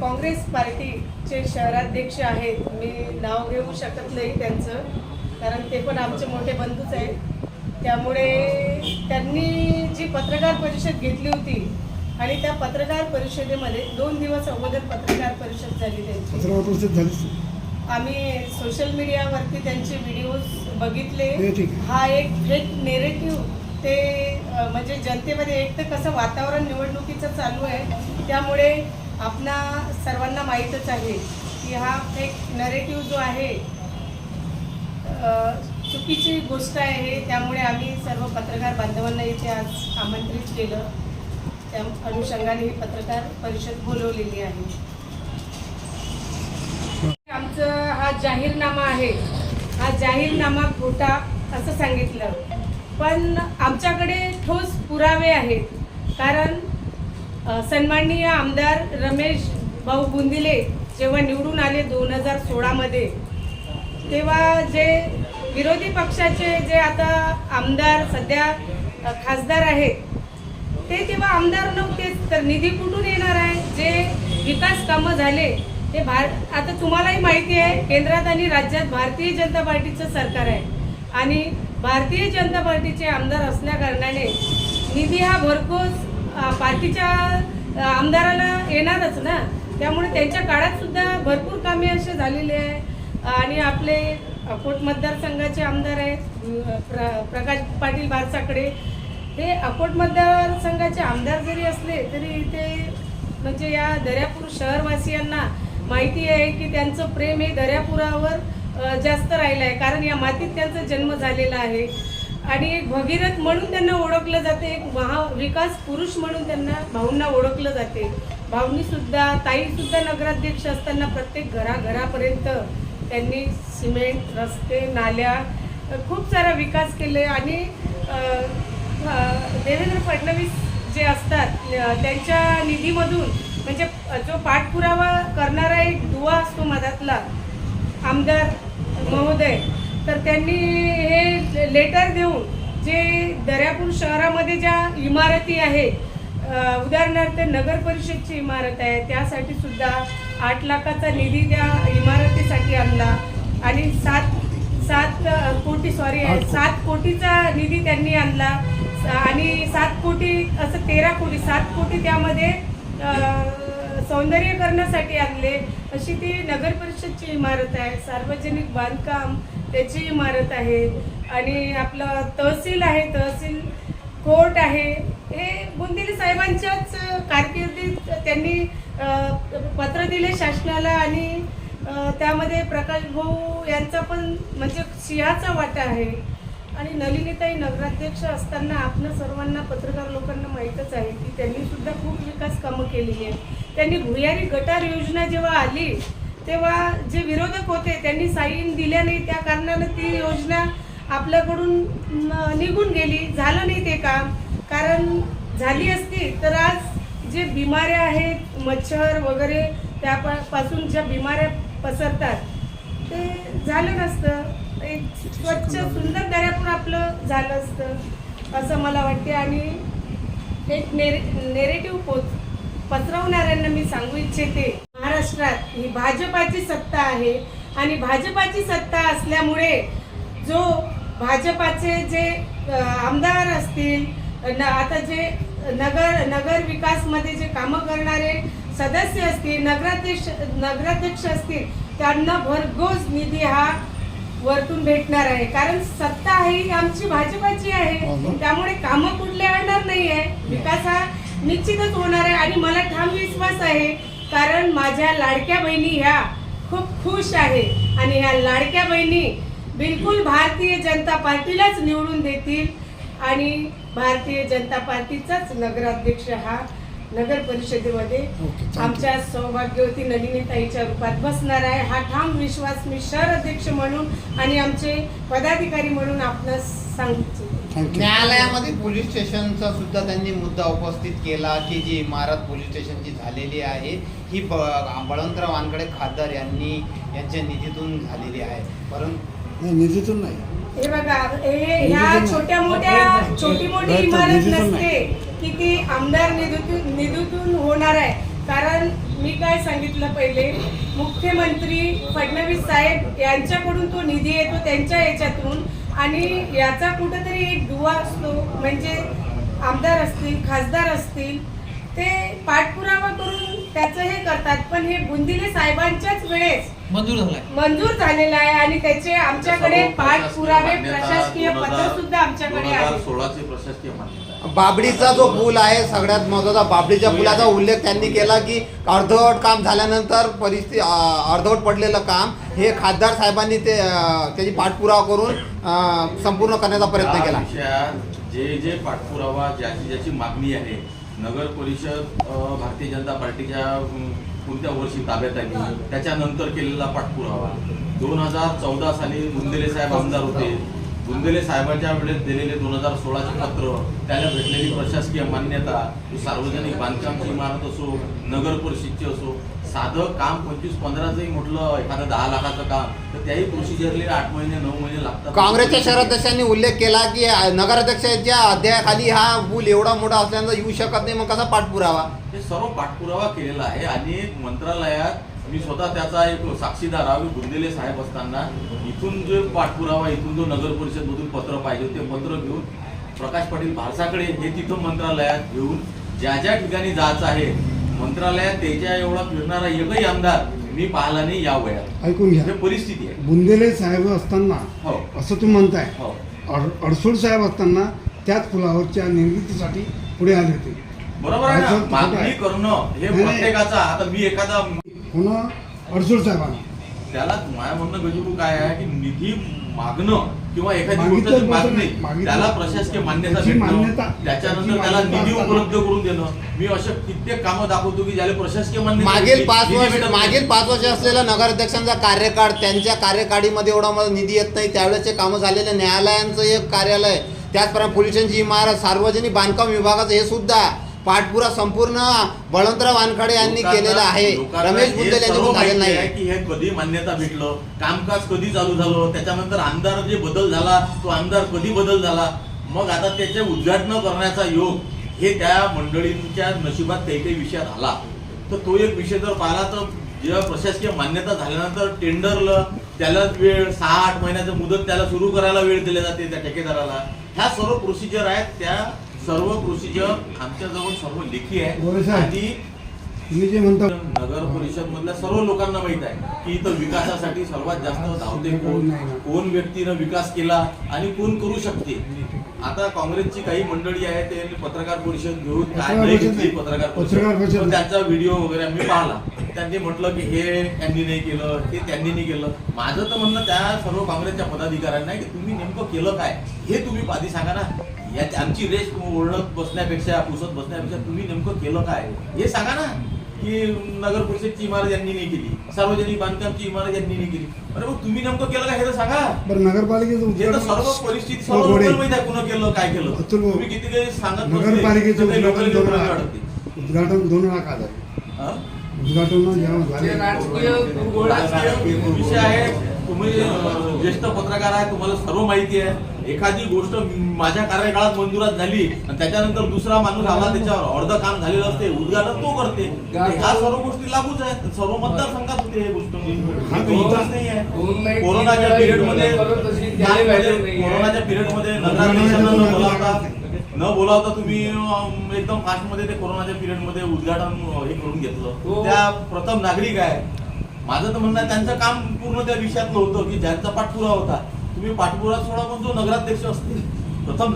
काँग्रेस पार्टीचे शहराध्यक्ष आहेत. मी नाव घेऊ शकत नाही त्यांचं कारण ते पण आमचे मोठे बंधूच आहेत. त्यामुळे त्यांनी जी पत्रकार परिषद घेतली होती आणि त्या पत्रकार परिषदेमध्ये दोन दिवस अगोदर पत्रकार परिषद झाली त्यांची. आम्ही सोशल मीडियावरती त्यांचे व्हिडिओज बघितले. हे एक फेक नेरेटिव्ह ते म्हणजे जनतेमध्ये एक तर कसं वातावरण निवडणुकीचं चालू आहे त्यामुळे आपणा सर्वांना माहीतच आहे की हा एक नरेटिव्ह जो आहे चुकीची गोष्ट आहे. त्यामुळे आम्ही सर्व पत्रकार बांधवांना इथे आज आमंत्रित केलं. त्या अनुषंगाने ही पत्रकार परिषद बोलवलेली आहे. आमचं हा जाहीरनामा आहे. हा जाहीरनामा खोटा असं सांगितलं. पण आमच्याकडे ठोस पुरावे आहेत. कारण सन्माननीय आमदार रमेश भाऊ बुंदिले जेव्हा निवडून आले दोन हजार सोळामध्ये तेव्हा जे विरोधी पक्षाचे जे आता आमदार सध्या खासदार आहेत ते तेव्हा आमदार नव्हतेच तर निधी कुठून येणार आहे? जे विकास कामं झाले ते भार आता तुम्हालाही माहिती आहे केंद्रात आणि राज्यात भारतीय जनता पार्टीचं सरकार आहे. आणि भारतीय जनता पार्टीचे आमदार असल्याकारणाने निधी हा भरघोस पार्टीच्या आमदारांना आमदाराला येणारच ना. त्यामुळे त्यांच्या काळात सुद्धा भरपूर कामे असे झालेले आहे. आणि आपले अकोट मतदारसंघाचे आमदार आहेत प्र प्रकाश पाटील बारसाकडे. हे अकोट मतदारसंघाचे आमदार जरी असले तरी इथे म्हणजे या दर्यापूर शहरवासियांना माहिती आहे की त्यांचं प्रेम हे दर्यापुरावर जास्त राहिलं आहे कारण या मातीत त्यांचा जन्म झालेला आहे. आणि एक भगीरथ म्हणून त्यांना ओळखलं जाते एक महाविकास पुरुष म्हणून त्यांना भाऊंना ओळखलं जाते. भाऊनीसुद्धा ताईसुद्धा नगराध्यक्ष असताना प्रत्येक घराघरापर्यंत त्यांनी सिमेंट रस्ते नाल्या खूप सारा विकास केले. आणि देवेंद्र फडणवीस जे असतात त्यांच्या निधीमधून म्हणजे जो पाठपुरावा करणारा एक दुवा असतो मधातला आमदार महोदय तर त्यांनी हे लेटर देऊन जे दर्यापूर शहरामध्ये ज्या इमारती आहे अ, उदाहरणार्थ नगर परिषदची इमारत आहे त्यासाठी सुद्धा आठ लाखाचा निधी त्या इमारतीसाठी आणला. आणि सात सात कोटी सॉरी. सात कोटीचा निधी त्यांनी आणला. आणि सात कोटी असं तेरा कोटी सात कोटी त्यामध्ये सौंदर्यीकरणासाठी आणले. अशी ती नगर परिषदची इमारत आहे. सार्वजनिक बांधकाम त्याची इमारत आहे आणि आपलं तहसील आहे तहसील कोर्ट आहे. हे बुंदिले साहेबांच्याच कारकिर्दीत त्यांनी पत्र दिले शासनाला आणि त्यामध्ये प्रकाश भाऊ यांचा पण म्हणजे सिंहाचा वाटा आहे. आणि नलिनीताई नगराध्यक्ष असताना आपण सर्वांना पत्रकार लोकांना माहीतच आहे की त्यांनी सुद्धा खूप विकास कामं केली आहे त्यांनी भुयारी गटार योजना जेव्हा आली तेव्हा जे विरोधक होते त्यांनी साईन दिल्या नाही. त्या कारणानं ती योजना आपल्याकडून निघून गेली. झालं नाही ते काम. कारण झाली असती तर आज जे बिमाऱ्या आहेत मच्छर वगैरे त्यापासून ज्या बिमाऱ्या पसरतात ते झालं नसतं. एक स्वच्छ सुंदर दर्यापूर आपलं झालं असतं असं मला वाटते. आणि एक नेरे नेरेटिव्ह पोच पसरवणाऱ्यांना मी सांगू इच्छिते. महाराष्ट्रात ही भाजपाची सत्ता आहे. आणि भाजपाची सत्ता असल्यामुळे जो भाजपाचे जे आमदार असतील न आता जे नगर नगर विकासमध्ये जे कामं करणारे सदस्य असतील नगराध्यक्ष नगराध्यक्ष असतील त्यांना भरघोस निधी हा वरतून भेटणार आहे. कारण सत्ता ही आमची भाजपाची हो आहे ना. त्यामुळे कामं कुठले आणणार नाही आहे विकास हा निश्चितच होणार आहे. आणि मला ठाम विश्वास आहे कारण माझ्या लाडक्या बहिणी ह्या खूप खुश आहे आणि ह्या लाडक्या बहिणी बिलकुल भारतीय जनता पार्टीलाच निवडून देतील आणि भारतीय जनता पार्टीचाच नगराध्यक्ष हा नगर परिषदेमध्ये. आमच्या सौभाग्यवती नलिनीताईच्या रूपात बसणार आहे हा ठाम विश्वास मी शहर अध्यक्ष म्हणून आणि आमचे पदाधिकारी म्हणून आपणास सांगतो न्यायालयामध्ये पोलीस स्टेशनचा सुद्धा त्यांनी मुद्दा उपस्थित केला की जी इमारत पोलीस स्टेशनची झालेली आहे ही बळवंतराव वानकडे खासदार यांनी यांच्या निधीतून झालेली आहे. परंतु निधीतून नाही. हे बघा हे ह्या छोट्या मोठ्या छोटी मोठी इमारत नसते की ती आमदार निधीतून निधीतून होणार आहे. कारण मी काय सांगितलं पहिले मुख्यमंत्री फडणवीस साहेब यांच्याकडून तो निधी येतो त्यांच्या याच्यातून. आणि याचा कुठंतरी एक दुवा असतो म्हणजे आमदार असतील खासदार असतील ते पाठपुरावा करून त्याचं हे करतात. पण हे बुंदिले साहेबांच्याच वेळेस मंजूर झालाय. मंजूर झालेला आहे आणि त्याचे आमच्याकडे पाठपुरावे प्रशासकीय पत्र सुद्धा आमच्याकडे आहे बाबडीचा जो पूल आहे सगळ्यात महत्त्वाचा बाबडीच्या पुलाचा उल्लेख त्यांनी केला की अर्धवट काम झाल्यानंतर परिस्थिती अर्धवट पडलेलं काम हे खासदार साहेबांनी ते त्याची पाठपुरावा करून संपूर्ण करण्याचा प्रयत्न केला. जे जे पाठपुरावा ज्याची ज्याची मागणी आहे नगर परिषद भारतीय जनता पार्टीच्या कोणत्या वर्षी ताब्यात आली त्याच्यानंतर केलेला पाठपुरावा. दोन हजार चौदा साली बुंदेले साहेब आमदार होते. बुंदेले साहेबांच्या वेळेस दिलेले दोन हजार सोळाचे पत्र त्याला भेटलेली प्रशासकीय मान्यता सार्वजनिक बांधकामची इमारत असो नगर परिषदची असो साधं काम पंचवीस पंधराचंही म्हटलं एखादं दहा लाखाचं काम तर त्याही प्रोसिजरले आठ महिने नऊ महिने लागतात. काँग्रेसच्या शहराध्यक्षांनी उल्लेख केला की नगराध्यक्षाच्या अध्यायाखाली हा पूल एवढा मोठा असल्यानं येऊ शकत नाही मग कसा पाठपुरावा? हे सर्व पाठपुरावा केलेला आहे. आणि मंत्रालयात मी स्वतः त्याचा एक साक्षीदार आहे की बुंदेले साहेब असताना. इथून जो पाठपुरावा इथून जो नगर परिषद मधून पत्र पाहिजे ते पत्र घेऊन प्रकाश पाटील भारसाकडे हे तिथं मंत्रालयात घेऊन ज्या ज्या ठिकाणी जायचं आहे मंत्रालयात त्याच्या एवढा फिरणारा एकही आमदार मी पाहिला नाही या वयात. ऐकून घ्या. परिस्थिती आहे. बुंदेले साहेब असताना हो. असं तुम्ही म्हणताय. हो. साहेब असताना त्याच पुलावरच्या निर्मितीसाठी पुढे आले होते. बरोबर आहे ना? मागणी. करणं हे. प्रत्येकाचा आता मी एखादा पुन्हा अडसूळ साहेबांना त्याला माझ्या म्हणणं गजबू काय आहे की निधी मागणं किंवा एखादी मागितलं गोष्ट मागणे. त्याला प्रशासकीय मान्यता त्याची भेटणं मान्यता- त्याच्यानंतर त्याची त्याला मान्यता निधी असताना- उपलब्ध करून देणं. मी अशा कित्येक कामं दाखवतो की ज्याला प्रशासकीय मान्यता मागील पाच निधी वर्ष भेटत नाही. मागील पाच वर्ष असलेला नगराध्यक्षांचा कार्यकाळ त्यांच्या कार्यकाळीमध्ये एवढा मला निधी येत नाही. त्यावेळेचे कामं झालेले न्यायालयांचं एक कार्यालय त्याचप्रमाणे पोलिसांची इमारत सार्वजनिक बांधकाम विभागाचं हे सुद्धा. पाठपुरा संपूर्ण बळवंतराव वानखडे यांनी केलेला आहे. रमेश सर्व यांच्याकडून झालेलं नाही. की हे कधी मान्यता भेटलं? कामकाज कधी चालू झालं? त्याच्यानंतर आमदार जे बदल झाला तो आमदार कधी बदल झाला? मग आता त्याचे उद्घाटन करण्याचा योग हे त्या मंडळींच्या नशिबात काही काही विषयात आला. तर तो एक विषय जर पाहिला तर जेव्हा प्रशासकीय मान्यता झाल्यानंतर टेंडरला त्याला वेळ सहा आठ महिन्याचं मुदत त्याला सुरू करायला वेळ दिले जाते त्या ठेकेदाराला. ह्या सर्व प्रोसिजर आहेत त्या सर्व प्रोसिजर आमच्याजवळ सर्व लेखी आहे. आणि तुम्ही जे म्हणता नगर परिषद मधल्या सर्व लोकांना माहीत आहे की इथं विकासासाठी सर्वात जास्त धावते कोण? कोण व्यक्तीनं विकास केला आणि कोण करू शकते? आता काँग्रेसची काही मंडळी आहे ते पत्रकार परिषद घेऊन काय घेतली. पत्रकार परिषद. त्यांचा व्हिडिओ वगैरे मी पाहिला. त्यांनी म्हटलं की हे यांनी नाही केलं हे त्यांनी नाही केलं. माझं तर म्हणणं त्या सर्व काँग्रेसच्या पदाधिकाऱ्यांना की तुम्ही नेमकं केलं काय? हे तुम्ही आधी सांगा ना. या आमची रेस ओढत बसण्यापेक्षा पुसत बसण्यापेक्षा तुम्ही नेमकं केलं काय? हे सांगा ना की नगर परिषदची इमारत यांनी नाही केली सार्वजनिक बांधकामची इमारत यांनी नाही केली. अरे मग तुम्ही नेमकं केलं काय हे तर सांगा. बरं नगरपालिकेचं हे तर उद्घाटन सर्व परिस्थिती हो, सर्व माहिती आहे कुणं केलं काय केलं? अतुल भाऊ, तुम्ही किती काही सांगत बसले, नगरपालिकेचं तर काही उद्घाटन दोन लाख वाटते. उद्घाटन दोन आलं. हा? उद्घाटन जेव्हा झाले राजकीय विषय आहे तुम्ही ज्येष्ठ पत्रकार आहे तुम्हाला सर्व माहिती आहे. एखादी गोष्ट माझ्या कार्यकाळात मंजुरात झाली आणि त्याच्यानंतर दुसरा माणूस आला त्याच्यावर अर्ध काम झालेलं असते उद्घाटन तो करते. ह्या सर्व गोष्टी लागूच आहेत. सर्व मतदारसंघात होते हे गोष्ट. हा नाही आहे. कोरोनाच्या पिरियडमध्ये कोरोनाच्या पिरियडमध्ये नगराध्यक्षांना न बोलावता. न बोलावता तुम्ही एकदम फास्टमध्ये ते कोरोनाच्या पिरियडमध्ये उद्घाटन हे करून घेतलं. त्या प्रथम नागरिक आहे. माझं तर म्हणणं त्यांचं काम पूर्ण त्या विषयातलं होतं की ज्यांचा पाठपुरा होता. तुम्ही पाठपुरा सोडा पण जो नगराध्यक्ष असतील. प्रथम